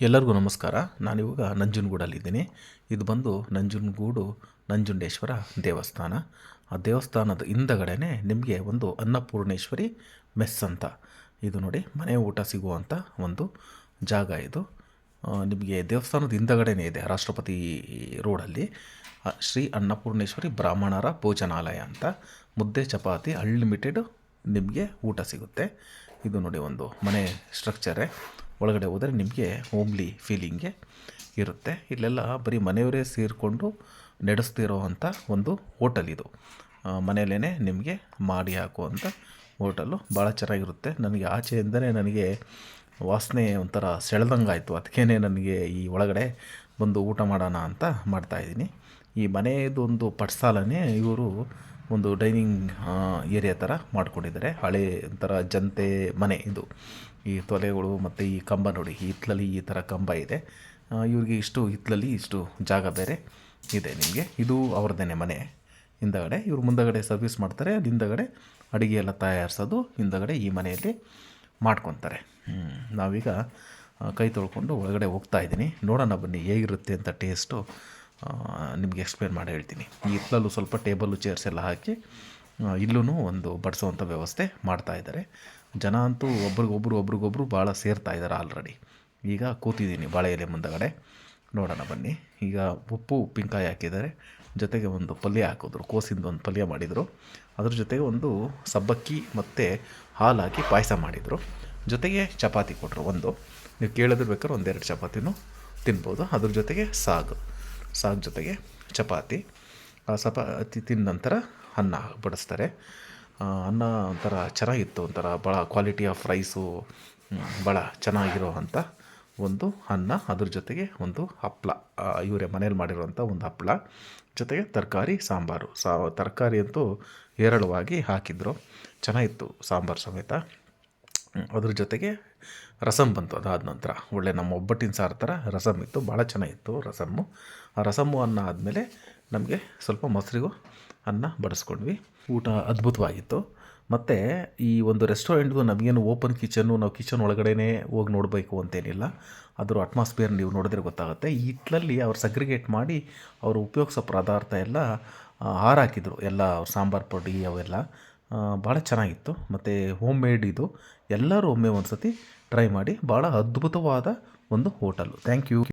ಎಲ್ಲರಿಗೂ ನಮಸ್ಕಾರ. ನಾನಿವಾಗ ನಂಜನಗೂಡಲ್ಲಿದ್ದೀನಿ. ಇದು ಬಂದು ನಂಜನಗೂಡು ನಂಜುಂಡೇಶ್ವರ ದೇವಸ್ಥಾನ. ಆ ದೇವಸ್ಥಾನದ ಹಿಂದಗಡೆನೇ ನಿಮಗೆ ಒಂದು ಅನ್ನಪೂರ್ಣೇಶ್ವರಿ ಮೆಸ್ ಅಂತ. ಇದು ನೋಡಿ, ಮನೆ ಊಟ ಸಿಗುವಂಥ ಒಂದು ಜಾಗ ಇದು. ನಿಮಗೆ ದೇವಸ್ಥಾನದ ಹಿಂದಗಡೆನೇ ಇದೆ, ರಾಷ್ಟ್ರಪತಿ ರೋಡಲ್ಲಿ. ಶ್ರೀ ಅನ್ನಪೂರ್ಣೇಶ್ವರಿ ಬ್ರಾಹ್ಮಣರ ಭೋಜನಾಲಯ ಅಂತ. ಮುದ್ದೆ, ಚಪಾತಿ, ಅನ್ಲಿಮಿಟೆಡ್ ನಿಮಗೆ ಊಟ ಸಿಗುತ್ತೆ. ಇದು ನೋಡಿ ಒಂದು ಮನೆ ಸ್ಟ್ರಕ್ಚರೇ. ಒಳಗಡೆ ಹೋದರೆ ನಿಮಗೆ ಹೋಮ್ಲಿ ಫೀಲಿಂಗೆ ಇರುತ್ತೆ. ಇಲ್ಲೆಲ್ಲ ಬರೀ ಮನೆಯವರೇ ಸೇರಿಕೊಂಡು ನಡೆಸ್ತಿರೋ ಅಂಥ ಒಂದು ಹೋಟೆಲ್ ಇದು. ಮನೆಯಲ್ಲೇ ನಿಮಗೆ ಮಾಡಿ ಹಾಕುವಂಥ ಹೋಟಲು ಭಾಳ ಚೆನ್ನಾಗಿರುತ್ತೆ. ನನಗೆ ಆಚೆಯಿಂದಲೇ ನನಗೆ ವಾಸನೆ ಒಂಥರ ಸೆಳೆದಂಗೆ ಆಯಿತು ಅದಕ್ಕೇ ನನಗೆ ಈ ಒಳಗಡೆ ಬಂದು ಊಟ ಮಾಡೋಣ ಅಂತ ಮಾಡ್ತಾಯಿದ್ದೀನಿ ಈ ಮನೆಯದೊಂದು ಒಂದು ಪಡ್ಸಾಲನೇ ಇವರು ಒಂದು ಡೈನಿಂಗ್ ಏರಿಯಾ ಥರ ಮಾಡಿಕೊಂಡಿದ್ದಾರೆ. ಹಳೆ ಒಂಥರ ಜನತೆ ಮನೆ ಇದು. ಈ ತೊಲೆಗಳು ಮತ್ತು ಈ ಕಂಬ ನೋಡಿ ಹಿತ್ತಲಲ್ಲಿ ಈ ಥರ ಕಂಬ ಇದೆ. ಇವ್ರಿಗೆ ಇಷ್ಟು ಹಿತ್ತಲಲ್ಲಿ ಇಷ್ಟು ಜಾಗ ಬೇರೆ ಇದೆ ನಿಮಗೆ. ಇದು ಅವ್ರದ್ದೇ ಮನೆ. ಹಿಂದಗಡೆ ಇವರು ಮುಂದಗಡೆ ಸರ್ವಿಸ್ ಮಾಡ್ತಾರೆ ಅದು ಹಿಂದಗಡೆ ಅಡುಗೆ ಎಲ್ಲ ತಯಾರಿಸೋದು, ಹಿಂದಗಡೆ ಈ ಮನೆಯಲ್ಲಿ ಮಾಡ್ಕೊತಾರೆ. ನಾವೀಗ ಕೈ ತೊಳ್ಕೊಂಡು ಒಳಗಡೆ ಹೋಗ್ತಾ ಇದ್ದೀನಿ. ನೋಡೋಣ ಬನ್ನಿ ಹೇಗಿರುತ್ತೆ ಅಂತ ಟೇಸ್ಟು ನಿಮಗೆ ಎಕ್ಸ್ಪ್ಲೇನ್ ಮಾಡಿ ಹೇಳ್ತೀನಿ. ಈ ಹಿತ್ತಲಲ್ಲೂ ಸ್ವಲ್ಪ ಟೇಬಲ್ಲು ಚೇರ್ಸ್ ಎಲ್ಲ ಹಾಕಿ ಇಲ್ಲೂ ಒಂದು ಬಡಿಸೋವಂಥ ವ್ಯವಸ್ಥೆ ಮಾಡ್ತಾ ಇದ್ದಾರೆ. ಜನ ಅಂತೂ ಒಬ್ರಿಗೊಬ್ರು ಒಬ್ರಿಗೊಬ್ರು ಭಾಳ ಸೇರ್ತಾ ಇದ್ದಾರೆ ಆಲ್ರೆಡಿ ಈಗ ಕೂತಿದ್ದೀನಿ ಬಾಳೆ ಎಲೆ ಮುಂದಗಡೆ. ನೋಡೋಣ ಬನ್ನಿ. ಈಗ ಉಪ್ಪು, ಉಪ್ಪಿನಕಾಯಿ ಹಾಕಿದ್ದಾರೆ. ಜೊತೆಗೆ ಒಂದು ಪಲ್ಯ ಹಾಕಿದ್ರು. ಕೋಸಿಂದ ಒಂದು ಪಲ್ಯ ಮಾಡಿದರು. ಅದ್ರ ಜೊತೆಗೆ ಒಂದು ಸಬ್ಬಕ್ಕಿ ಮತ್ತು ಹಾಲು ಹಾಕಿ ಪಾಯಸ ಮಾಡಿದರು. ಜೊತೆಗೆ ಚಪಾತಿ ಕೊಟ್ಟರು ಒಂದು. ನೀವು ಕೇಳಿದ್ರು ಬೇಕಾದ್ರೆ ಒಂದೆರಡು ಚಪಾತಿನೂ ತಿನ್ಬೋದು. ಅದ್ರ ಜೊತೆಗೆ ಸಾಗು. ಸಾಗು ಜೊತೆಗೆ ಚಪಾತಿ, ಆ ಚಪಾತಿ ತಿಂದ ನಂತರ ಅನ್ನ ಬಡಿಸ್ತಾರೆ. ಅನ್ನ ಒಂಥರ ಚೆನ್ನಾಗಿತ್ತು, ಒಂಥರ ಭಾಳ ಕ್ವಾಲಿಟಿ ಆಫ್ ರೈಸು ಭಾಳ ಚೆನ್ನಾಗಿರೋ ಅಂಥ ಒಂದು ಅನ್ನ, ಅದ್ರ ಜೊತೆಗೆ ಒಂದು ಹಪ್ಪಳ ಇವರೇ ಮನೇಲಿ ಮಾಡಿರುವಂಥ ಒಂದು ಹಪ್ಪಳ ಜೊತೆಗೆ ತರಕಾರಿ, ಸಾಂಬಾರು. ಸಾ, ತರಕಾರಿ ಅಂತೂ ಹೇರಳವಾಗಿ ಹಾಕಿದ್ರು. ಚೆನ್ನಾಗಿತ್ತು ಸಾಂಬಾರು ಸಮೇತ. ಅದ್ರ ಜೊತೆಗೆ ರಸಮ್ ಬಂತು, ಅದಾದ ನಂತರ. ಒಳ್ಳೆ ನಮ್ಮ ಒಬ್ಬಟ್ಟಿನ ಸಾರು ಥರ ರಸಮ್ ಇತ್ತು, ಭಾಳ ಚೆನ್ನಾಗಿತ್ತು ರಸಮ್ಮು. ಆ ರಸಮ್ಮು ಅನ್ನ ಆದಮೇಲೆ ನಮಗೆ ಸ್ವಲ್ಪ ಮೊಸರಿಗೂ ಅನ್ನ ಬಡಿಸ್ಕೊಂಡ್ವಿ. ಊಟ ಅದ್ಭುತವಾಗಿತ್ತು. ಮತ್ತು ಈ ಒಂದು ರೆಸ್ಟೋರೆಂಟ್ಗೂ ನಮಗೇನು ಓಪನ್ ಕಿಚನ್ನು, ನಾವು ಕಿಚನ್ ಒಳಗಡೆನೇ ಹೋಗಿ ನೋಡಬೇಕು ಅಂತೇನಿಲ್ಲ. ಅದರ ಅಟ್ಮಾಸ್ಫಿಯರ್ ನೀವು ನೋಡಿದ್ರೆ ಗೊತ್ತಾಗುತ್ತೆ. ಈ ಹಿಟ್ಲಲ್ಲಿ ಅವ್ರು ಸಗ್ರಿಗೇಟ್ ಮಾಡಿ ಅವರು ಉಪಯೋಗಿಸೋ ಪದಾರ್ಥ ಎಲ್ಲ ಹಾರಾಕಿದ್ರು. ಎಲ್ಲ ಸಾಂಬಾರು ಪುಡಿ ಅವೆಲ್ಲ. ಭಾಳ ಚೆನ್ನಾಗಿತ್ತು. ಮತ್ತು ಹೋಮ್ ಮೇಡ್ ಇದು. ಎಲ್ಲರೂ ಒಮ್ಮೆ ಒಂದು ಸತಿ ಟ್ರೈ ಮಾಡಿ. ಭಾಳ ಅದ್ಭುತವಾದ ಒಂದು ಹೋಟೆಲು ಥ್ಯಾಂಕ್ ಯು